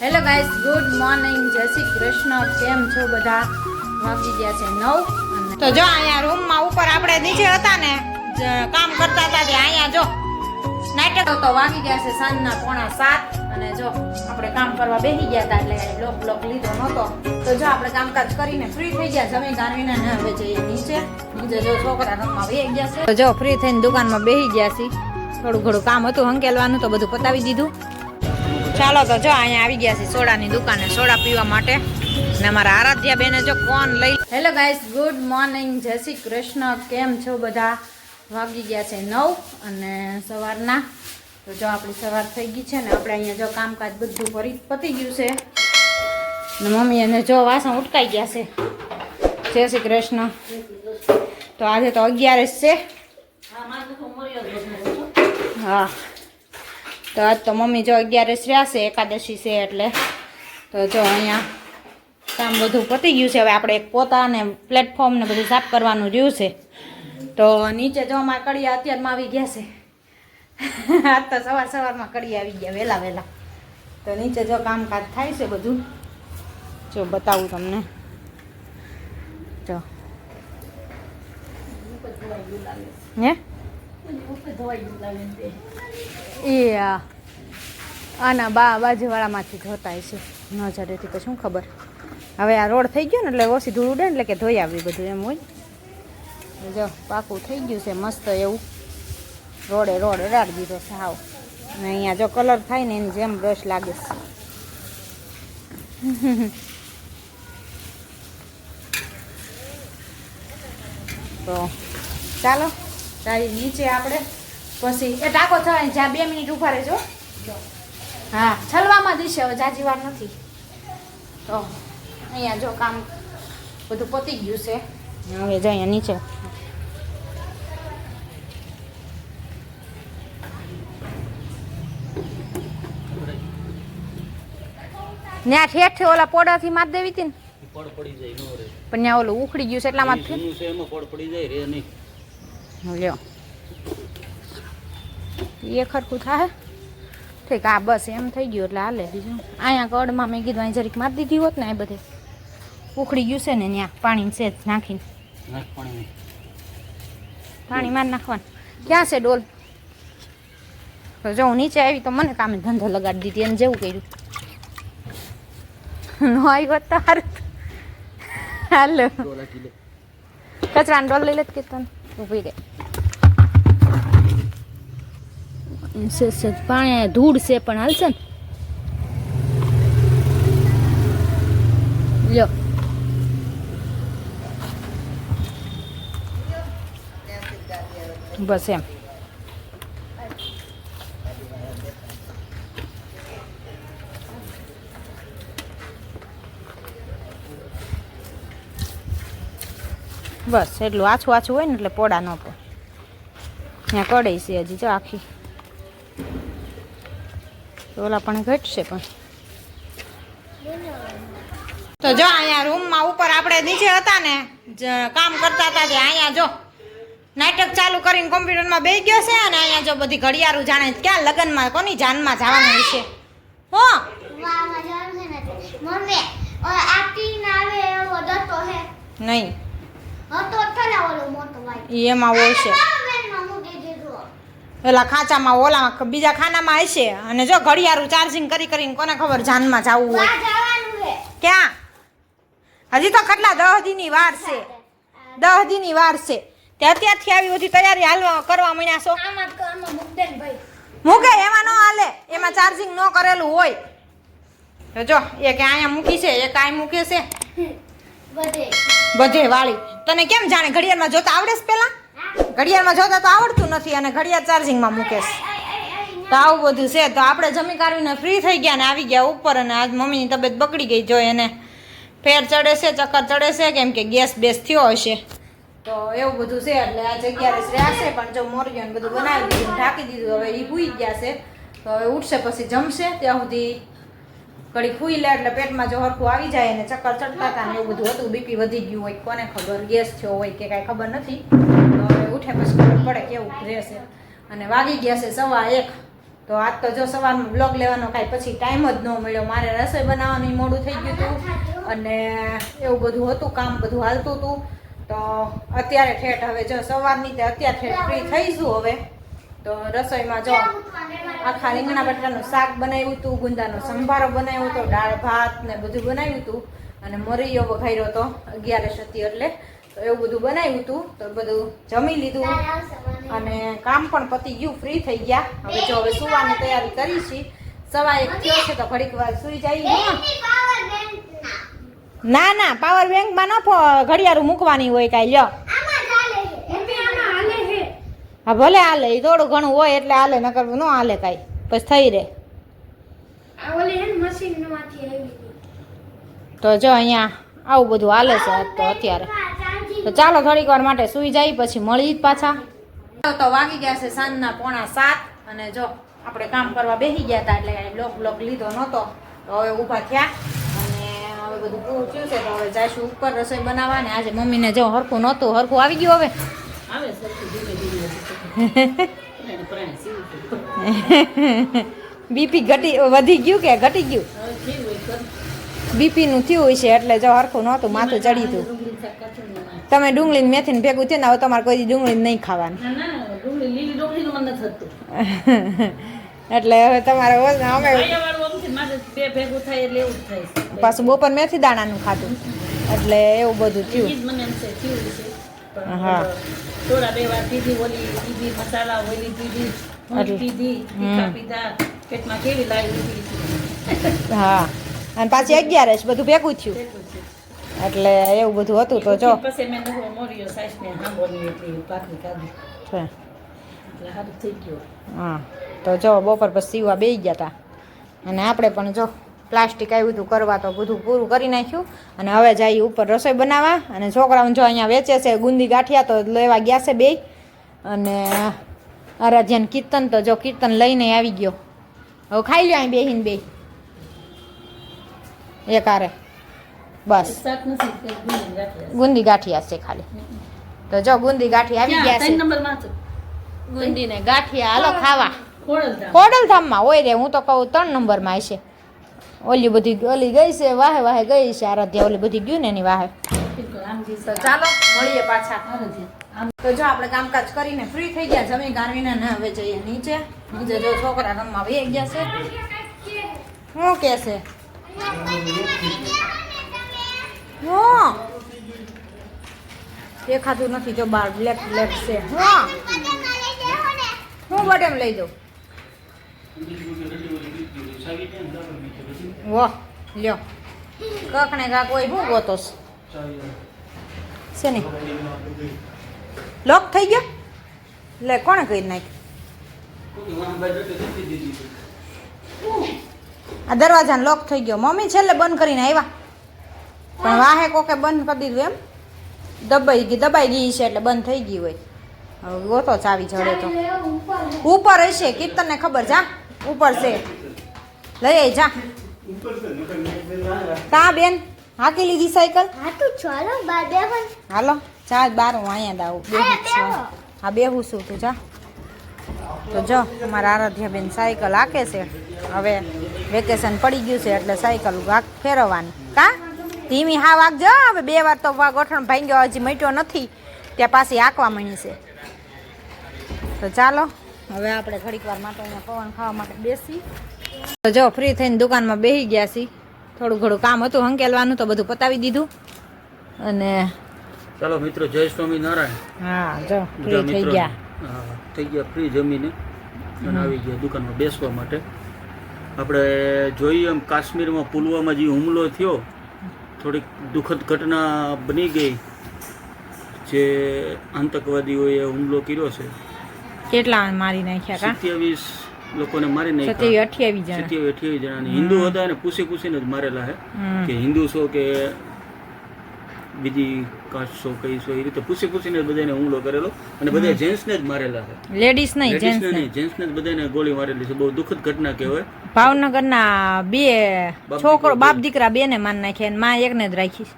Hello guys good morning જય શ્રી કૃષ્ણ. કેમ છો બધા? વાગી ગયા છે નવ તો જો અહીંયા રૂમમાં ઉપર આપણે નીચે હતા ને કામ કરતા હતા ત્યાં અહીંયા જો. નાટક તો વાગી ગયા છે સાંજના પોણા સાત અને જો આપણે કામ કરવા બેસી ગયા હતા એટલે લોક બ્લોક લીધો નહોતો. તો જો આપણે કામકાજ કરીને ફ્રી થઈ ગયા. જમી ગાનવીને ને હવે જઈએ નીચે. નીચે જો છોકરા રમવા બેસી ગયા છે. તો જો ફ્રી થઈને દુકાનમાં બેસી ગયા છીએ. થોડું ઘણું કામ હતું હંકેલવાનું તો બધું પતાવી દીધું. ચાલો તો જો અહીંયા આવી ગયા છે સોડાની દુકાને સોડા પીવા માટે. ને અમારા આરાધ્યા બેને જો કોણ લઈ હેલો ગાઈસ ગુડ મોર્નિંગ જય શ્રી કૃષ્ણ. કેમ છો બધા? વાગી ગયા છે નવ અને સવારના. તો જો આપણી સવાર થઈ ગઈ છે ને આપણે અહીંયા જો કામકાજ બધું ફરી પતી ગયું છે. ને મમ્મી અને જો વાસણ ઉટકાઈ ગયા છે. જય શ્રી કૃષ્ણ. તો આજે તો અગિયારસ છે. હા. તો આજ તો મમ્મી જો અગિયારસ છે, એકાદશી છે એટલે. તો જો અહીંયા કામ બધું પતી ગયું છે. હવે આપણે એક પોતા પ્લેટફોર્મને પ્લેટફોર્મ બધું સાફ કરવાનું રહ્યું છે. તો નીચે જો અમારા કડિયા અત્યારમાં આવી ગયા છે. આજ તો સવાર સવારમાં કડિયા આવી ગયા, વહેલા વહેલા. તો નીચે જો કામકાજ થાય છે બધું. જો બતાવું તમને. જો. હે? એ આના બા બાજુવાળામાંથી ધોતા છે ન તો શું ખબર. હવે આ રોડ થઈ ગયો ને એટલે ઓછી ધૂળ ઉડે ને એટલે કે ધોઈ આવી બધું એમ હોય. જો, પાકું થઈ ગયું છે મસ્ત એવું. રોડે, રોડ રાડ દીધો છે, હાવ. અહીંયા જો કલર થાય ને એની જેમ બ્રશ લાગે છે. તો, ચાલો. તારી નીચે આપણે. પછી એ ટાંકો થાય જ્યાં બે મિનિટ ઊભા રહેજો. હા છલવામાં દિશે હવે જાજી વાર નથી. તો અહીંયા જો કામ બધું પતી ગયું છે. હવે જો અહીંયા નીચે. ત્યાં ઠેઠ ઓલા પોડાથી માત દેવી હતી ને? પણ ત્યાં ઓલું ઉખડી ગયું છે એમાં પડ પડી જાય રે નહીં. લ્યો. એ ખરખું થાય ઠીક આ બસ એમ થઈ ગયું એટલે હાલે બીજું. અહીંયા કડમાં મેં કીધું અહીં જરીક મારી દીધી હોત ને આ બધે ઉખડી ગયું છે ને ત્યાં પાણી છે જ નાખીને પાણી મારી નાખવાનું. ક્યાં છે ડોલ? જો હું નીચે આવી તો મને કામે ધંધો લગાડી દીધી એને જેવું કર્યું. નો આવી હોત તો. સારું હાલો કચરાનો ડોલ લઈ લે કે તને? ઊભી રે છે છે પાણી ધૂળ છે પણ હાલશે ને લ્યો બસ એમ બસ એટલું આછું આછું હોય ને એટલે પોડા ન પડે ત્યાં કડાઈ છે હજી જો આખી. ઓલા પણ ઘટશે પણ. તો જો અહીંયા રૂમમાં ઉપર આપણે નીચે હતા ને કામ કરતા હતા ત્યાં અહીંયા જો. નાટક ચાલુ કરીને કોમ્પ્યુટરમાં બે ગયો છે અને અહીંયા જો બધી ઘડિયાળું જાણે ક્યાં લગ્નમાં કોની જાનમાં જવાનું વિશે હે. નહીં. એમાં દીધો. પેલા ખાંચામાં ઓલામાં બીજા ખાનામાં હશે. અને જો ઘડિયાળું ચાર્જિંગ કરી કરીને કોને ખબર જાનમાં જવું હોય? ક્યાં? હજી તો કેટલા દહ દીની વાર છે. દહ દીની વાર છે. તે અત્યારથી આવી બધી તૈયારી હાલવા કરવા માંડ્યા છો? મૂક એમાં ન હાલે. એમાં ચાર્જિંગ ન કરેલું હોય. જો એક અહીંયા મૂકી છે એક અહીં મૂકે છે. બધે વાળી. તને કેમ જાણે ઘડિયાળમાં જોતા આવડે છે પેલા? ઘડિયાળમાં જોતા તો આવડતું નથી અને ઘડિયાળ ચાર્જિંગમાં મૂકેશ. તો આવું બધું છે. તો આપણે જમી કાઢીને ફ્રી થઈ ગયા ને આવી ગયા ઉપર અને આજ મમ્મીની તબિયત બગડી ગઈ જો એને ફેર ચડે છે, ચક્કર ચડે છે, કેમ કે ગેસ બેસ થયો હશે. તો એવું બધું છે એટલે આ જગ્યાએ રહેશે. પણ જો મોરિયો ને બધું બનાવી દીધું ઢાંકી દીધું, હવે એ ભૂઈ ગયા છે. તો હવે ઉઠશે પછી જમશે. ત્યાં સુધી ઘડી ખુઈ લે એટલે પેટમાં જો હરખું આવી જાય અને ચક્કર ચડતા હતા ને એવું બધું હતું, બીપી વધી ગયું હોય, કોને ખબર, ગેસ થયો હોય કે કાંઈ ખબર નથી. તો ઉઠે પછી ખબર પડે કેવું રહેશે. અને વાગી ગયા છે સવા એક. તો આજ તો જો સવારનો બ્લોગ લેવાનો કાંઈ પછી ટાઈમ જ ન મળ્યો. મારે રસોઈ બનાવવાનું મોડું થઈ ગયું હતું. અને એવું બધું હતું, કામ બધું હાલતું હતું. તો અત્યારે ઠેઠ હવે જો સવારની, તે અત્યારે ઠેઠ ફ્રી થઈશું હવે. તો રસોઈમાં જો આખા રીંગણા બટાટાનું શાક બનાવ્યું હતું ગુંદાનો સંભારો બનાવ્યો હતો દાળ, ભાત ને બધું બનાવ્યું હતું અને મરીયો વઘાર્યો હતો અગિયારસ હતી એટલે તો એવું બધું બનાવ્યું હતું તો બધું જમી લીધું અને કામ પણ પતી ગયું ફ્રી થઈ ગયા. હવે જો હવે સુવાની તૈયારી કરી છે. સવા એક થયો છે તો ઘડીક વાર સુઈ જઈએ ના ના પાવર બેંકમાં ન ઘડિયાળું મૂકવાની હોય કાંઈ, લ્યો. હા ભલે હાલે એ થોડું ઘણું હોય એટલે હાલે નકર ન હાલે કાંઈ. પછી થઈ રહે તો જો અહીંયા આવું બધું હાલે છે તો અત્યારે. તો ચાલો થોડીક વાર માટે સુઈ જાય પછી મળી જ પાછા. તો વાગી ગયા છે સાંજના પોણા સાત અને જો આપણે કામ કરવા બેસી ગયા હતા એટલે લોક બ્લોક બ્લોક લીધો નહોતો. તો હવે ઊભા થયા અને હવે બધું પૂરું થયું છે તો હવે જઈશું ઉપર રસોઈ બનાવવા ને આજે મમ્મીને જો હરખું નહોતું હરખું આવી ગયું હવે. આવે સરખું ધીમે ધીમે બીપી ઘટી વધી ગયું કે ઘટી ગયું? બીપી નું થયું છે એટલે જો હરખું નહોતું માથું ચડી હતું. તમે ડુંગળી ને મેથી ભેગું થયું ને હવે તમારે કોઈ ડુંગળી નહીં ખાવાનું. એટલે હવે તમારે અમે પાછું બપોર મેથી દાણાનું ખાધું. એટલે એવું બધું થયું. હા. થોડા બે વાર પીધી ઓલી પીધી મસાલા ઓલી પીધી પીધી તીખા પીધા. પેટમાં કેવી લાવી હા. અને પાછી અગિયાર છે બધું ભેગું થયું. એટલે એવું બધું હતું તો જો. પછી મેં નવો મોર્યો સાસને સાંભળ્યું એટલી પાકડી કાઢી એટલે સારું થઈ ગયું. હા. તો જો બપોર પછી સીવા બેસી ગયા હતા અને આપણે પણ જો પ્લાસ્ટિક આવ્યું હતું કરવા તો બધું પૂરું કરી નાખ્યું. અને હવે જઈએ ઉપર રસોઈ બનાવવા. અને છોકરાઓને જો અહીંયા વેચે છે ગુંદી ગાંઠિયા તો લેવા ગયા છે બે અને આરાધ્યાન કીર્તન તો જો કીર્તન લઈને આવી ગયો. હવે ખાઈ લ્યો અહીં બેહીને બે એક આરે બસ. ગુંદી ગાંઠિયા છે ખાલી. તો જો ગુંદી ગાંઠી આવી ગયા છે. નંબરમાં છે. ગુંદી ને ગાંઠિયા હાલો ખાવા. ખોડલધામ. ખોડલધામમાં હોય રે હું તો કહું ત્રણ નંબરમાં છે ઓલી બધી ઓલી ગઈ છે, વાહે વાહે ગઈ છે આરાધ્યા, ઓલી બધી ગયું ને એની વાહે. ચાલો, મળીએ પાછા. તો જો આપણે કામકાજ કરીને ફ્રી થઈ ગયા, જમી ગારવીને ને હવે જઈએ નીચે. નીચે જો છોકરા રમવા વહી ગયા છે. શું કે છે? હું? દેખાતું નથી જો બાર બ્લેક બ્લેક છે. હું? હું બટેમ લઈ દઉં? વાહ લ્યો. કક ને કાક હોય હું ગોતો છે? ને લોક થઈ ગયો? લે કોણે કરી નાખ્યું? આ દરવાજાને લોક થઈ ગયો. મમ્મી છેલ્લે બંધ કરીને આવ્યા. પણ વાહે કોકે બંધ કરી દીધું એમ? દબાઈ ગઈ દબાઈ ગઈ છે એટલે બંધ થઈ ગઈ હોય. હવે ગોતો ચાવી જડે તો. ઉપર હશે કીર્તનને ખબર જા ઉપર છે. લઈ આવી જા. તા બેન હાકી લીધી સાયકલ? હા તો ચાલો બાર બે પણ હાલો ચાલ બાર હું અહીંયા દાવ બેહું જ છું. હા બેહું છું તું જા. તો જો અમારા આરાધ્યાબેન સાયકલ હાકે છે. હવે વેકેશન પડી ગયું છે એટલે સાયકલ વાગ ફેરવવાની. કા? ધીમી હા વાગજો હવે બે વાર તો ગોઠણ ભાંગ્યો હજી મટ્યો નથી. ત્યાં પાછી હાંકવા મળી છે. તો ચાલો. હવે આપણે ઘડીક વાર માટે અહીંયા પવન ખાવા માટે બેસી. તો જો ફ્રી થઈને દુકાનમાં બેસી ગયા છીએ. થોડું ઘણું કામ હતું હંકેલવાનું તો બધું પતાવી દીધું. અને ચાલો મિત્રો જય સ્વામી નારાયણ હા જો ફ્રી થઈ ગયા. હા, થઈ ગયા ફ્રી જમીને. અને આવી ગયા દુકાનમાં બેસવા માટે. આપણે જોઈએ એમ કાશ્મીરમાં પુલવામા જે હુમલો થયો થોડીક દુઃખદ ઘટના બની ગઈ. જે આતંકવાદીઓએ હુમલો કર્યો છે. કેટલા મારી નાખ્યા કા? સત્યાવીસ લોકોને મારી નાખ્યા. સત્યાવીસ અઠ્યાવીસ જણા. સત્યાવીસ અઠ્યાવીસ જણા. હિન્દુ હતા અને પૂછી પૂછીને જ મારેલા હે. કે હિન્દુ છો કે બીજી કાસ્ટ છો કઈ છો એ રીતે પૂછી પૂછીને બધાને હુમલો કરેલો. અને બધા જેન્ટ્સને જ મારેલા છે લેડીઝ નહીં જેન્ટ્સ નહીં જેન્ટ્સને જ બધાને ગોળી મારેલી છે. બહુ દુઃખદ ઘટના કહેવાય. ભાવનગરના બે છોકરો બાપ દીકરા બે ને માન નાખ્યા અને માં એકને જ રાખી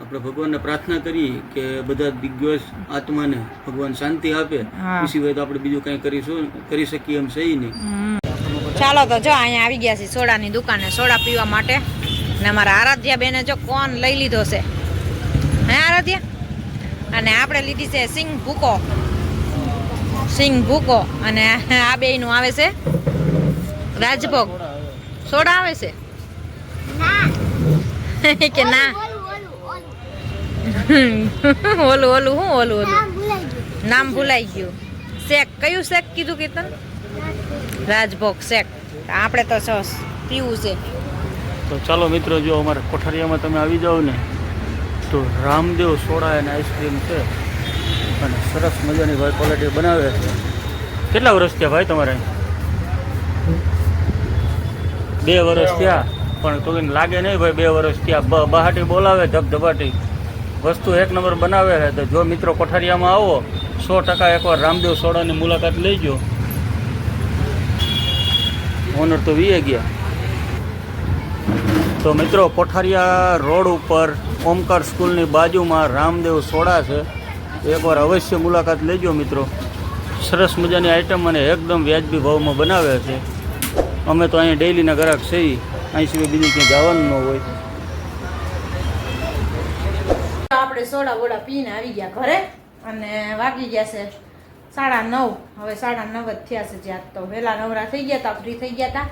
આપણે ભગવાનને પ્રાર્થના કરીએ કે બધા દિગ્ગજ આત્માને ભગવાન શાંતિ આપે. એ સિવાય તો આપણે બીજું કંઈ કરીશું કરી શકીએ એમ સહી નહીં. ચાલો તો જો અહીંયા આવી ગયા છીએ સોડાની દુકાને સોડા પીવા માટે. ને અમારા આરાધ્યા બેને જો કોણ લઈ લીધો છે. હે આરાધ્યા? અને આપણે લીધી છે સિંગ ભૂકો. સિંગ ભૂકો. અને આ બેયનું આવે છે રાજભોગ. સોડા આવે છે? ના. કે ના? ઓલું ઓલું હું ઓલું ઓલું? નામ ભૂલાઈ ગયું. શેક કયું શેક કીધું કીર્તન? રાજભોગ. શેક. આપણે તો સસ પીવું છે. તો ચાલો મિત્રો જો અમારે કોઠારીયામાં તમે આવી જાઓ ને તો રામદેવ સોડા અને આઈસ્ક્રીમ છે. અને સરસ મજાની ભાઈ ક્વોલિટી બનાવે. છે કેટલા વર્ષ થયા ભાઈ તમારે બે વર્ષ થયા. પણ તો લાગે નહીં ભાઈ બે વર્ષ થયા. બ બહાટી બોલાવે ધબધબાટી. વસ્તુ એક નંબર બનાવે છે, તો જો મિત્રો કોઠારિયામાં આવો, સો ટકા એકવાર રામદેવ સોડાની મુલાકાત લઈ લેજો. ઓનર તો વીએ ગયા. તો મિત્રો, કોઠારિયા રોડ ઉપર ઓમકાર સ્કૂલની બાજુમાં રામદેવ સોડા છે. એકવાર અવશ્ય મુલાકાત લેજો મિત્રો. સરસ મજાની આઈટમ અને એકદમ વ્યાજબી ભાવમાં બનાવે છે. અમે તો અહીંયા ડેઈલીના ગ્રાહક છીએ. અહીં સિવાય બીજું ક્યાંય જવાનું ન હોય. આપણે સોડા વોડા પીને આવી ગયા ઘરે અને વાગી ગયા છે સાડા નવ. હવે સાડા નવ જ થયા છે જ્યાં તો. વહેલા નવરા થઈ ગયા હતા ફ્રી થઈ ગયા હતા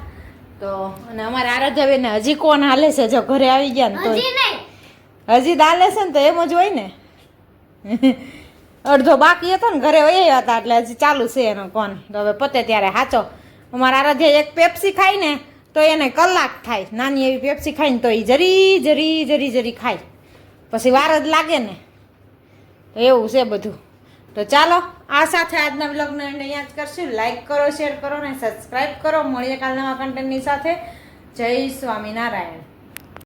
તો અને અમારે આરાધ્યાબેન હજી કોણ હાલે છે જો ઘરે આવી ગયા ને તો હજી દાલે હાલે છે ને તો એમ જ હોય ને. અડધો બાકી હતો ને ઘરે વહી હતા એટલે હજી ચાલુ છે એનો કોણ. તો હવે પતે ત્યારે સાચો અમારા આરાધ્યા એક પેપ્સી ખાય ને તો એને કલાક થાય. નાની એવી પેપ્સી ખાય ને તો એ જરી જરી જરી જરી ખાય. પછી વાર જ લાગે ને. તો એવું છે બધું. તો ચાલો, આ સાથે આજના બ્લોગને અહીંયા જ કરશું. લાઈક કરો શેર કરો ને સબસ્ક્રાઈબ કરો. મળીએ કાલ નવા કન્ટેન્ટની સાથે. જય સ્વામિનારાયણ.